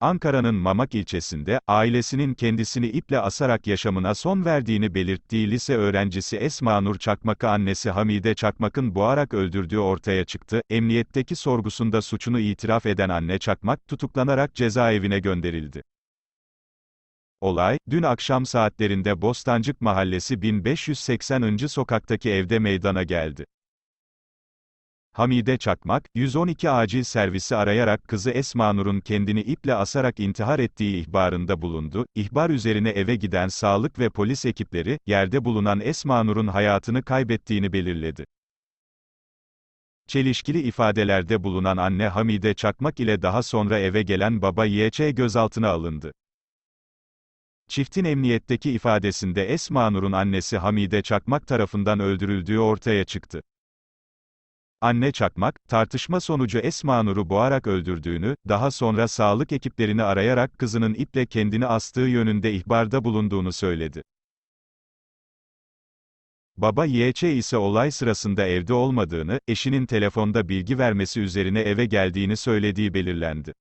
Ankara'nın Mamak ilçesinde, ailesinin kendisini iple asarak yaşamına son verdiğini belirttiği lise öğrencisi Esma Nur Çakmak'ı annesi Hamide Çakmak'ın boğarak öldürdüğü ortaya çıktı. Emniyetteki sorgusunda suçunu itiraf eden anne Çakmak, tutuklanarak cezaevine gönderildi. Olay, dün akşam saatlerinde Bostancık Mahallesi 1580. sokaktaki evde meydana geldi. Hamide Çakmak, 112 acil servisi arayarak kızı Esma Nur'un kendini iple asarak intihar ettiği ihbarında bulundu. İhbar üzerine eve giden sağlık ve polis ekipleri, yerde bulunan Esma Nur'un hayatını kaybettiğini belirledi. Çelişkili ifadelerde bulunan anne Hamide Çakmak ile daha sonra eve gelen baba YÇ gözaltına alındı. Çiftin emniyetteki ifadesinde Esma Nur'un annesi Hamide Çakmak tarafından öldürüldüğü ortaya çıktı. Anne Çakmak, tartışma sonucu Esma Nur'u boğarak öldürdüğünü, daha sonra sağlık ekiplerini arayarak kızının iple kendini astığı yönünde ihbarda bulunduğunu söyledi. Baba YÇ ise olay sırasında evde olmadığını, eşinin telefonda bilgi vermesi üzerine eve geldiğini söylediği belirlendi.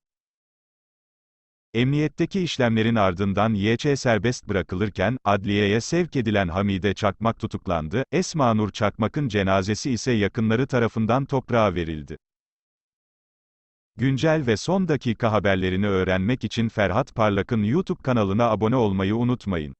Emniyetteki işlemlerin ardından YÇ serbest bırakılırken, adliyeye sevk edilen Hamide Çakmak tutuklandı, Esma Nur Çakmak'ın cenazesi ise yakınları tarafından toprağa verildi. Güncel ve son dakika haberlerini öğrenmek için Ferhat Parlak'ın YouTube kanalına abone olmayı unutmayın.